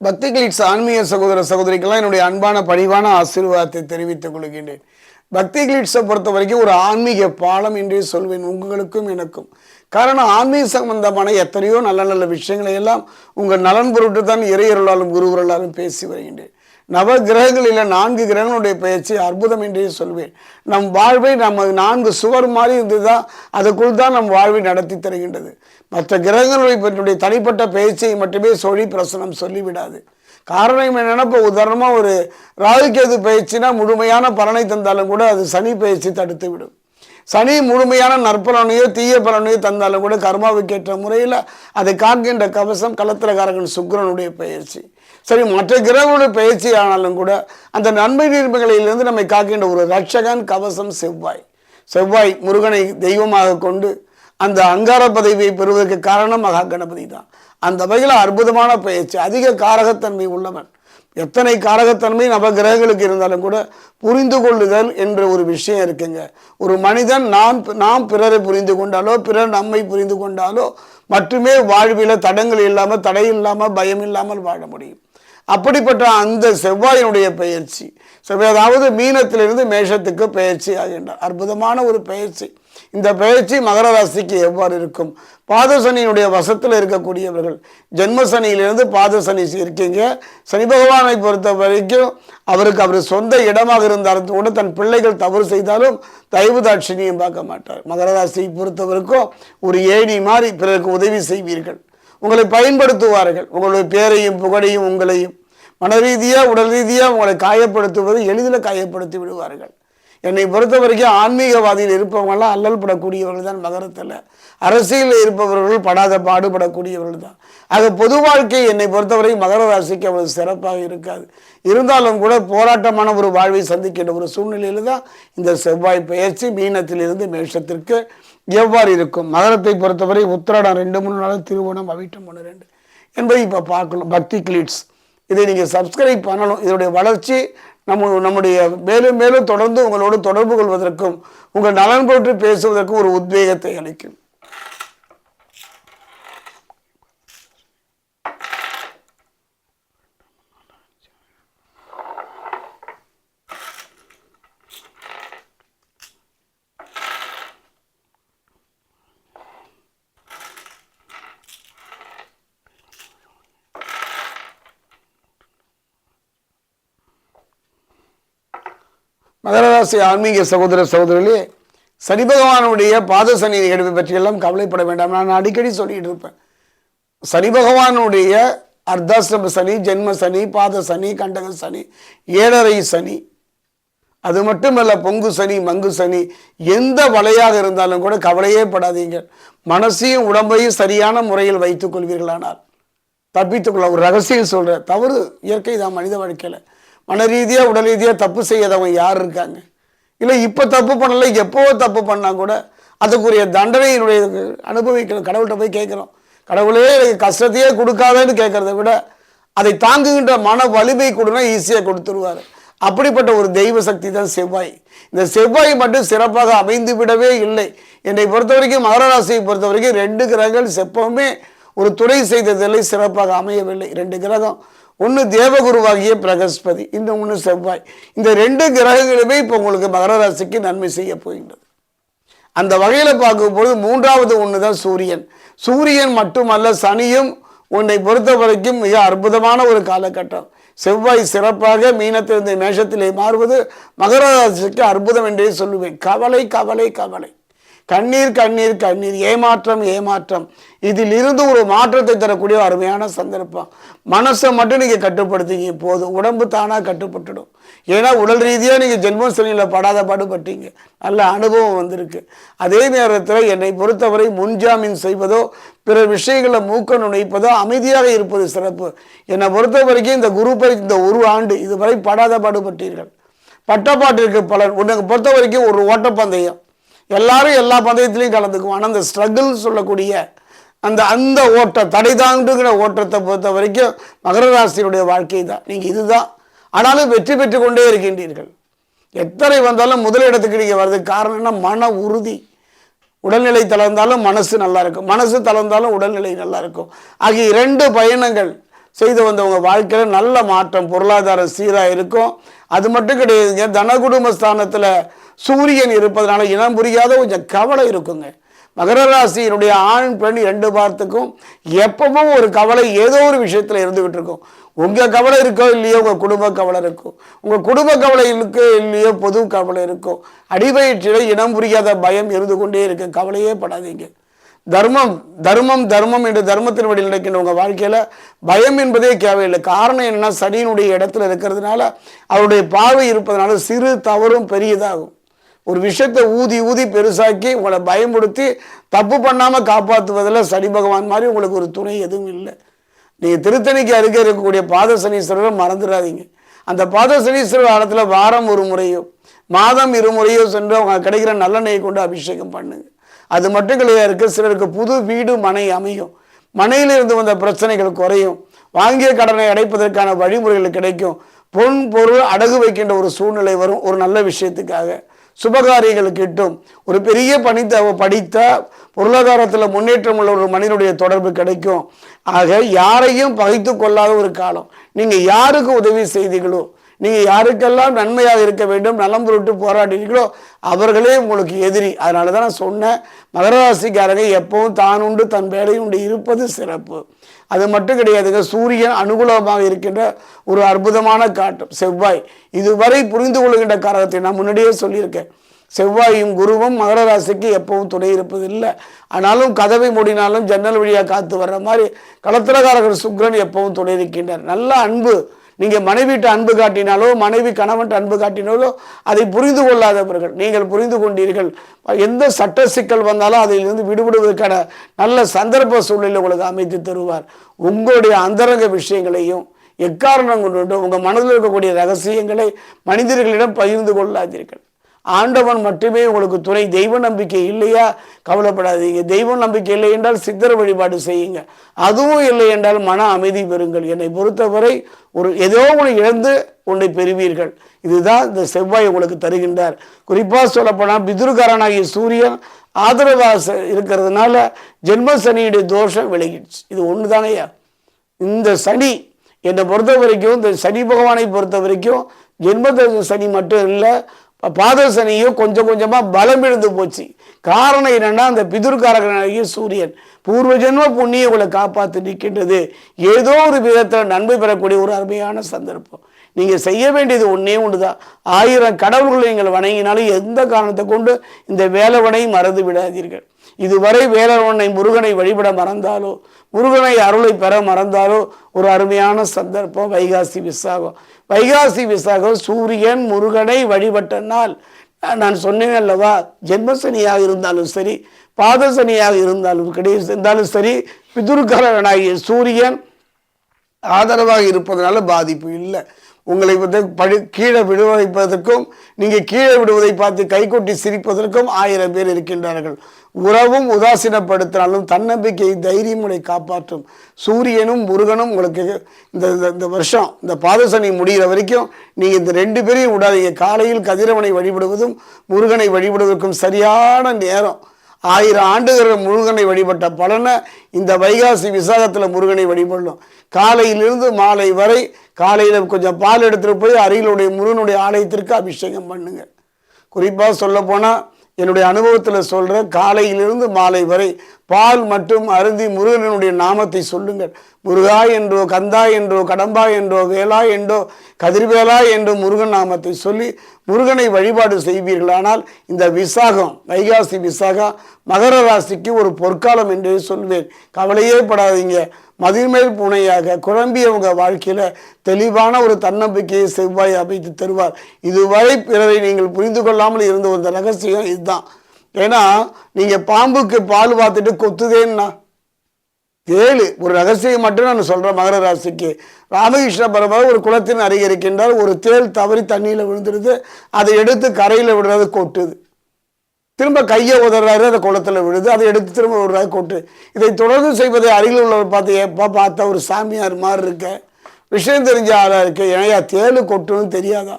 பக்தி கிளிட்ஸ் ஆன்மீக சகோதர சகோதரிக்கெல்லாம் என்னுடைய அன்பான பணிவான ஆசீர்வாதத்தை தெரிவித்துக் கொள்கின்றேன். பக்தி கிளிட்ஸை பொறுத்த வரைக்கும் ஒரு ஆன்மீக பாலம் என்றே சொல்வேன் உங்களுக்கும் எனக்கும். காரணம் ஆன்மீக சம்பந்தமான எத்தனையோ நல்ல நல்ல விஷயங்களை எல்லாம் உங்கள் நலன் பொருட்டு தான் இறையருளாலும் குருவருளாலும் பேசி வருகின்றேன். நவ கிரகங்களில் நான்கு கிரகங்களுடைய பயிற்சி அற்புதம் என்றே சொல்வேன். நம் வாழ்வை நம்ம நான்கு சுவர் மாதிரி இருந்துதான் அதுக்குள் தான் நம் வாழ்வை நடத்தி தருகின்றது. மற்ற கிரகங்களுடைய தனிப்பட்ட பயிற்சியை மட்டுமே சொல்லி பிரசனம் சொல்லிவிடாது. காரணம் என்னென்னா இப்போ உதாரணமாக ஒரு ராகுக்கேது பயிற்சினா முழுமையான பலனை தந்தாலும் கூட அது சனி பயிற்சி தடுத்து விடும் சனி முழுமையான நற்பலனையோ தீய பலனையோ தந்தாலும் கூட கர்மாவுக்கேற்ற முறையில் அதை காக்கின்ற கவசம் களத்திரகாரகன் சுக்கிரனுடைய பயிற்சி. சரி மற்ற கிரகங்களுடைய பயிற்சி ஆனாலும் கூட அந்த நன்மை நீர்மைகளிலிருந்து நம்மை காக்கின்ற ஒரு ரட்சகன் கவசம் செவ்வாய். செவ்வாய் முருகனை தெய்வமாக கொண்டு அந்த அங்கார பதவியை பெறுவதற்கு காரணம் மகா கணபதி தான். அந்த வகையில் அற்புதமான பயிற்சி. அதிக காரகத்தன்மை உள்ளவன். எத்தனை காரகத்தன்மை நவ கிரகங்களுக்கு இருந்தாலும் கூட புரிந்து கொள்ளுதல் என்ற ஒரு விஷயம் இருக்குங்க. ஒரு மனிதன் நான் நாம் பிறரை புரிந்து கொண்டாலோ பிறர் நம்மை புரிந்து கொண்டாலோ மட்டுமே வாழ்வில் தடங்கள் இல்லாமல் தடை இல்லாமல் பயம் இல்லாமல் வாழ முடியும். அப்படிப்பட்ட அந்த செவ்வாயினுடைய பயிற்சி ஸோ அதாவது மீனத்திலிருந்து மேஷத்துக்கு பயிற்சி ஆகின்றார். அற்புதமான ஒரு பயிற்சி இந்த பயிற்சி மகர ராசிக்கு எவ்வாறு இருக்கும்? பாதசனியினுடைய வசத்தில் இருக்கக்கூடியவர்கள் ஜென்மசனியிலிருந்து பாதசனி இருக்கீங்க. சனி பகவானை பொறுத்த வரைக்கும் அவருக்கு அவர் சொந்த இடமாக இருந்தாலும் கூட தன் பிள்ளைகள் தவறு செய்தாலும் தயவு தாட்சினியும் பார்க்க மாட்டார். மகர ராசியை பொறுத்தவரைக்கும் ஒரு ஏணி மாதிரி பிறருக்கு உதவி செய்வீர்கள். உங்களை பயன்படுத்துவார்கள். உங்களுடைய பேரையும் புகழையும் உங்களையும். மன ரீதியாக உடல் ரீதியாக உங்களை காயப்படுத்துவது எளிதில் காயப்படுத்தி விடுவார்கள். என்னை பொறுத்த வரைக்கும் ஆன்மீகவாதியில் இருப்பவங்களாம் அல்லல் படக்கூடியவர்கள் தான் மகரத்தில் அரசியலில் இருப்பவர்கள் படாத பாடுபடக்கூடியவர்கள் தான். ஆக பொது வாழ்க்கை என்னை பொறுத்தவரை மகர ராசிக்கு அவ்வளவு சிறப்பாக இருக்காது. இருந்தாலும் கூட போராட்டமான ஒரு வாழ்வை சந்திக்கின்ற ஒரு சூழ்நிலையில் தான் இந்த செவ்வாய் பயிற்சி மீனத்திலிருந்து மேஷத்திற்கு எவ்வாறு இருக்கும்? மகரத்தை பொறுத்தவரை உத்திராடம் ரெண்டு மூணு நாள் திருவோணம் அவிட்டம் ஒன்று ரெண்டு என்பதை இப்போ பார்க்கணும். பக்தி கிளிட்ஸ். இதை நீங்கள் சப்ஸ்கிரைப் பண்ணணும். இதனுடைய வளர்ச்சி நம்ம நம்முடைய மேலும் மேலும் தொடர்ந்து உங்களோடு தொடர்பு கொள்வதற்கும் உங்கள் நலன் பற்றி பேசுவதற்கும் ஒரு உத்வேகத்தை அளிக்கும். மகரராசி ஆன்மீக சகோதர சகோதரிகளே சனி பகவானுடைய பாத சனி நிகழ்வு பற்றியெல்லாம் கவலைப்பட வேண்டாம். நான் அடிக்கடி சொல்லிட்டு இருப்பேன். சனி பகவானுடைய அர்த்தாசிரம சனி ஜென்ம சனி பாத சனி கண்டக சனி ஏழரை சனி அது மட்டுமல்ல பொங்கு சனி மங்கு சனி எந்த வலையாக இருந்தாலும் கூட கவலையே படாதீங்க. மனசையும் உடம்பையும் சரியான முறையில் வைத்துக் கொள்வீர்களானால். தப்பித்துக்கொள்ள ஒரு ரகசியம் சொல்கிறேன் தவறு இயற்கை தான் மனித வாழ்க்கையில். மன ரீதியாக உடல் ரீதியாக தப்பு செய்யாதவங்க யார் இருக்காங்க? இல்லை இப்போ தப்பு பண்ணலை எப்போவோ தப்பு பண்ணால் கூட அதுக்குரிய தண்டனையினுடைய அனுபவிக்கணும். கடவுள்கிட்ட போய் கேட்குறோம். கடவுளே எனக்கு கஷ்டத்தையே கொடுக்காதேன்னு கேட்குறத விட அதை தாங்குகின்ற மன வலிமை கொடுனா ஈஸியாக கொடுத்துருவார். அப்படிப்பட்ட ஒரு தெய்வ சக்தி தான் செவ்வாய். இந்த செவ்வாய் மட்டும் சிறப்பாக அமைந்து விடவே இல்லை. என்னை பொறுத்த வரைக்கும் மகராசியை பொறுத்த வரைக்கும் ரெண்டு கிரகங்கள் செப்பவுமே ஒரு துறை செய்ததில்லை சிறப்பாக அமையவில்லை. ரெண்டு கிரகம் ஒன்று தேவகுருவாகிய பிரகஸ்பதி இன்னும் ஒன்று செவ்வாய். இந்த ரெண்டு கிரகங்களுமே இப்போ உங்களுக்கு மகர ராசிக்கு நன்மை செய்ய போகின்றது. அந்த வகையில் பார்க்கும்பொழுது மூன்றாவது ஒன்று தான் சூரியன். சூரியன் மட்டுமல்ல சனியும் உன்னை பொறுத்த வரைக்கும் மிக அற்புதமான ஒரு காலகட்டம். செவ்வாய் சிறப்பாக மீனத்திலிருந்து மேஷத்திலே மாறுவது மகர ராசிக்கு அற்புதம் என்றே சொல்லுவேன். கவலை கவலை கவலை. கண்ணீர் கண்ணீர் கண்ணீர். ஏமாற்றம் ஏமாற்றம். இதில் இருந்து ஒரு மாற்றத்தை தரக்கூடிய அருமையான சந்தர்ப்பம். மனசை மட்டும் நீங்கள் கட்டுப்படுத்திங்க போதும். உடம்பு தானாக கட்டுப்பட்டுடும். ஏன்னா உடல் ரீதியாக நீங்கள் ஜென்ம சனியில் படாத பாடுபட்டீங்க. நல்ல அனுபவம் வந்திருக்கு. அதே நேரத்தில் என்னை பொறுத்தவரை முன்ஜாமீன் செய்வதோ பிற விஷயங்களை மூக்க நுழைப்பதோ அமைதியாக இருப்பது சிறப்பு. என்னை பொறுத்த வரைக்கும் இந்த குரு பரி இந்த ஒரு ஆண்டு இதுவரை படாத பாடுபட்டீர்கள். பட்டப்பாட்டிற்கு பலன். உன்னை பொறுத்த வரைக்கும் ஒரு ஓட்டப்பந்தயம். எல்லாரும் எல்லா பந்தயத்திலையும் கலந்துக்குவோம். ஆனால் அந்த ஸ்ட்ரகிள் சொல்லக்கூடிய அந்த அந்த ஓட்டம் தடை தாண்டுகிற ஓட்டத்தை பொறுத்த வரைக்கும் மகர ராசியினுடைய வாழ்க்கை தான். நீங்கள் இதுதான். ஆனாலும் வெற்றி பெற்று கொண்டே இருக்கின்றீர்கள். எத்தனை வந்தாலும் முதலிடத்துக்கு நீங்கள் வர்றதுக்கு காரணம் என்ன? மன உறுதி. உடல்நிலை தளர்ந்தாலும் மனசு நல்லா இருக்கும். மனசு தளர்ந்தாலும் உடல்நிலை நல்லா இருக்கும். ஆகிய இரண்டு பயணங்கள் செய்து வந்தவங்க வாழ்க்கையில் நல்ல மாற்றம் பொருளாதாரம் சீராக இருக்கும். அது மட்டும் கிடையாதுங்க. தன குடும்ப ஸ்தானத்தில் சூரியன் இருப்பதனால இனம் புரியாத கொஞ்சம் கவலை இருக்குங்க. மகர ராசியினுடைய ஆண் பெண் ரெண்டு பார்த்துக்கும் எப்பவும் ஒரு கவலை ஏதோ ஒரு விஷயத்தில் இருந்துகிட்டு இருக்கும். உங்கள் கவலை இருக்கோ இல்லையோ உங்கள் குடும்ப கவலை இருக்கும். உங்கள் குடும்ப கவலை இருக்கோ இல்லையோ பொது கவலை இருக்கும். அடிவயிற்றில இனம் புரியாத பயம் இருந்து கொண்டே இருக்கு. கவலையே படாதீங்க. தர்மம் தர்மம் தர்மம் என்று தர்மத்தின் வழியில் நடக்கின்ற உங்கள் வாழ்க்கையில் பயம் என்பதே தேவையில்லை. காரணம் என்னென்னா சனியினுடைய இடத்துல இருக்கிறதுனால அவருடைய பார்வை இருப்பதனால சிறு தவறும் பெரியதாகும். ஒரு விஷயத்தை ஊதி ஊதி பெருசாக்கி உங்களை பயமுடுத்தி தப்பு பண்ணாமல் காப்பாற்றுவதில் சனி பகவான் மாதிரி உங்களுக்கு ஒரு துணை எதுவும் இல்லை. நீங்கள் திருத்தணிக்கு அருகே இருக்கக்கூடிய பாத சனீஸ்வரரை மறந்துடாதீங்க. அந்த பாத சனீஸ்வரர் காலத்தில் வாரம் ஒரு முறையோ மாதம் இருமுறையோ சென்று அவங்க கிடைக்கிற நல்லெண்ணெயை கொண்டு அபிஷேகம் பண்ணுங்க. அது மட்டும் கிடையாது இருக்குது சிலருக்கு புது வீடு மனை அமையும். மனையிலிருந்து வந்த பிரச்சனைகள் குறையும். வாங்கிய கடனை அடைப்பதற்கான வழிமுறைகள் கிடைக்கும். பொன் பொருள் அடகு வைக்கின்ற ஒரு சூழ்நிலை வரும். ஒரு நல்ல விஷயத்துக்காக. சுபகாரியங்கள் கிட்டும். ஒரு பெரிய பணித்த படித்த பொருளாதாரத்தில் முன்னேற்றம் உள்ள ஒரு மனிதனுடைய தொடர்பு கிடைக்கும். ஆக யாரையும் பகைத்து கொள்ளாத ஒரு காலம். நீங்கள் யாருக்கு உதவி செய்தீங்களோ நீங்கள் யாருக்கெல்லாம் நன்மையாக இருக்க வேண்டும் நலம் பொருட்டு போராடினீர்களோ அவர்களே உங்களுக்கு எதிரி. அதனால தான் நான் சொன்னேன் மகராசிக்காரங்க எப்பவும் தான் உண்டு தன் வேலையும் உண்டு இருப்பது சிறப்பு. அது மட்டும் கிடையாதுங்க. சூரியன் அனுகூலமாக இருக்கின்ற ஒரு அற்புதமான காட்டும் செவ்வாய். இதுவரை புரிந்து கொள்கின்ற காரகத்தை நான் முன்னாடியே சொல்லியிருக்கேன். செவ்வாயும் குருவும் மகர ராசிக்கு எப்பவும் துணை இருப்பதில்லை. ஆனாலும் கதவை மூடினாலும் ஜன்னல் வழியாக காத்து வர்ற மாதிரி களத்திரகாரகர் சுக்ரன் எப்பவும் துணை இருக்கின்றார் நல்ல அன்பு நீங்கள் மனைவிட்டு அன்பு காட்டினாலோ மனைவி கணவன்ட்டு அன்பு காட்டினாலோ அதை புரிந்து கொள்ளாதவர்கள் நீங்கள் புரிந்து கொண்டீர்கள். எந்த சட்ட சிக்கல் வந்தாலும் அதிலிருந்து விடுபடுவதற்கான நல்ல சந்தர்ப்ப சூழ்நிலை உங்களுக்கு அமைத்து தருவார். உங்களுடைய அந்தரங்க விஷயங்களையும் எக்காரணம் கொண்டு உங்கள் மனதில் இருக்கக்கூடிய ரகசியங்களை மனிதர்களிடம் பகிர்ந்து கொள்ளாதீர்கள். ஆண்டவன் மட்டுமே உங்களுக்கு துணை. தெய்வ நம்பிக்கை இல்லையா? கவலைப்படாதீங்க. தெய்வ நம்பிக்கை இல்லை என்றால் சித்தர் வழிபாடு செய்யுங்க. அதுவும் இல்லை என்றால் மன அமைதி பெறுங்கள். என்னை பொறுத்தவரை ஒரு ஏதோ ஒன்று இழந்து ஒன்றை பெறுவீர்கள். இதுதான் இந்த செவ்வாய் உங்களுக்கு தருகின்றார். குறிப்பாக சொல்லப்போனால் பிதுருக்காரனாகிய சூரியன் ஆதரவாக இருக்கிறதுனால ஜென்ம சனியுடைய தோஷம் விலகிடுச்சு. இது ஒன்று தானையா இந்த சனி என்னை பொறுத்த வரைக்கும் இந்த சனி பகவானை பொறுத்த வரைக்கும் ஜென்ம சனி மட்டும் இல்லை பாதசனியும் கொஞ்சம் கொஞ்சமாக பலம் இழந்து போச்சு. காரணம் என்னன்னா அந்த பிதுர்காரகனாகிய சூரியன் பூர்வ ஜென்ம புண்ணிய உங்களை காப்பாற்றி நிற்கின்றது ஏதோ ஒரு விதத்தில் நன்மை பெறக்கூடிய ஒரு அருமையான சந்தர்ப்பம். நீங்கள் செய்ய வேண்டியது ஒன்றே ஒன்று தான் ஆயிரம் கடவுள்களை நீங்கள் வணங்கினாலும் எந்த காரணத்தை கொண்டு இந்த வேலவனை மறந்து விடாதீர்கள். இதுவரை வேலவனை முருகனை வழிபட மறந்தாலோ முருகனை அருளை பெற மறந்தாலோ ஒரு அருமையான சந்தர்ப்பம் வைகாசி விசாகம். வைகாசி விசாகம் சூரியன் முருகனை வழிபட்ட நாள் நான் சொன்னேன் அல்லவா ஜென்மசனியாக இருந்தாலும் சரி பாதசனியாக இருந்தாலும் கிடையாது இருந்தாலும் சரி பிதுர்கரனாகிய சூரியன் ஆதரவாக இருப்பதனால பாதிப்பு இல்லை. உங்களை வந்து படி கீழே விழ வைப்பதற்கும் நீங்கள் கீழே விடுவதை பார்த்து கைகொட்டி சிரிப்பதற்கும் ஆயிரம் பேர் இருக்கின்றார்கள். உறவும் உதாசீனப்படுத்தினாலும் தன்னம்பிக்கை தைரியமுறை காப்பாற்றும் சூரியனும் முருகனும் உங்களுக்கு இந்த இந்த- இந்த வருஷம் இந்த பாதசனி முடிகிற வரைக்கும் நீங்கள் இந்த ரெண்டு பேரையும் விடாதீங்க. காலையில் கதிரவனை வழிபடுவதும் முருகனை வழிபடுவதற்கும் சரியான நேரம். ஆயிரம் ஆண்டுகள் முருகனை வழிபட்ட பலனை இந்த வைகாசி விசாகத்தில் முருகனை வழிபடணும். காலையிலிருந்து மாலை வரை காலையில் கொஞ்சம் பால் எடுத்துகிட்டு போய் அருகிலுடைய முருகனுடைய ஆலயத்திற்கு அபிஷேகம் பண்ணுங்க. குறிப்பாக சொல்லப்போனால் என்னுடைய அனுபவத்தில் சொல்கிறேன் காலையிலிருந்து மாலை வரை பால் மற்றும் அருந்தி முருகனுடைய நாமத்தை சொல்லுங்கள். முருகா என்றோ கந்தா என்றோ கடம்பா என்றோ வேலா என்றோ கதிர்வேலா என்றோ முருகன் நாமத்தை சொல்லி முருகனை வழிபாடு செய்வீர்களானால் இந்த விசாகம் வைகாசி விசாகம் மகர ராசிக்கு ஒரு பொற்காலம் என்று சொல்வேன். கவலையே படாதீங்க. மதிர்மேல் பூனையாக குழம்பியவங்க வாழ்க்கையில் தெளிவான ஒரு தன்னம்பிக்கையை செவ்வாய் அமைத்து தருவார். இதுவரை பிறரை நீங்கள் புரிந்து கொள்ளாமல் இருந்த ஒரு ரகசியம் இதுதான். ஏன்னா நீங்கள் பாம்புக்கு பால் பார்த்துட்டு கொத்துதேன்னா. ஏழு ஒரு ரகசியம் மட்டும் நான் சொல்கிறேன் மகர ராசிக்கு. ராமகிருஷ்ண பரமாவை ஒரு குளத்தின் அருகே இருக்கின்றார். ஒரு தேள் தவறி தண்ணியில் விழுந்துடுது. அதை எடுத்து கரையில் விடுறது கொட்டுது. திரும்ப கையை உதறாரு அந்த குளத்தில் விழுது. அதை எடுத்து திரும்ப விடுறாரு கொட்டு. இதை தொடர்ந்து செய்வதை அருகில் உள்ளவர் பார்த்து எப்போ பார்த்தா ஒரு சாமியார் மாதிரி இருக்க விஷயம் தெரிஞ்ச ஆளாக இருக்கு. ஏன்னா தேளு கொட்டுன்னு தெரியாதா?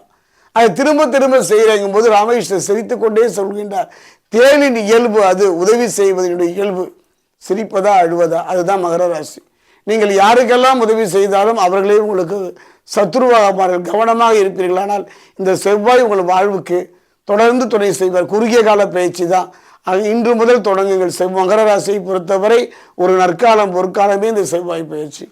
அதை திரும்ப திரும்ப செய்கிறேங்கும் போது ராமகிருஷ்ணன் சிரித்து கொண்டே சொல்கின்றார் தேனின் இயல்பு அது உதவி செய்வதனுடைய இயல்பு. சிரிப்பதா அழுவதா அதுதான் மகர ராசி. நீங்கள் யாருக்கெல்லாம் உதவி செய்தாலும் அவர்களே உங்களுக்கு சத்ருவாக மாறுங்கள் கவனமாக இருப்பீர்களானால் இந்த செவ்வாய் உங்கள் வாழ்வுக்கு தொடர்ந்து துணை செய்வார். குறுகிய கால பயிற்சி தான். அது இன்று முதல் தொடங்குங்கள். செவ் மகர ராசியை பொறுத்தவரை ஒரு நற்காலம் பொற்காலமே இந்த செவ்வாய் பயிற்சி.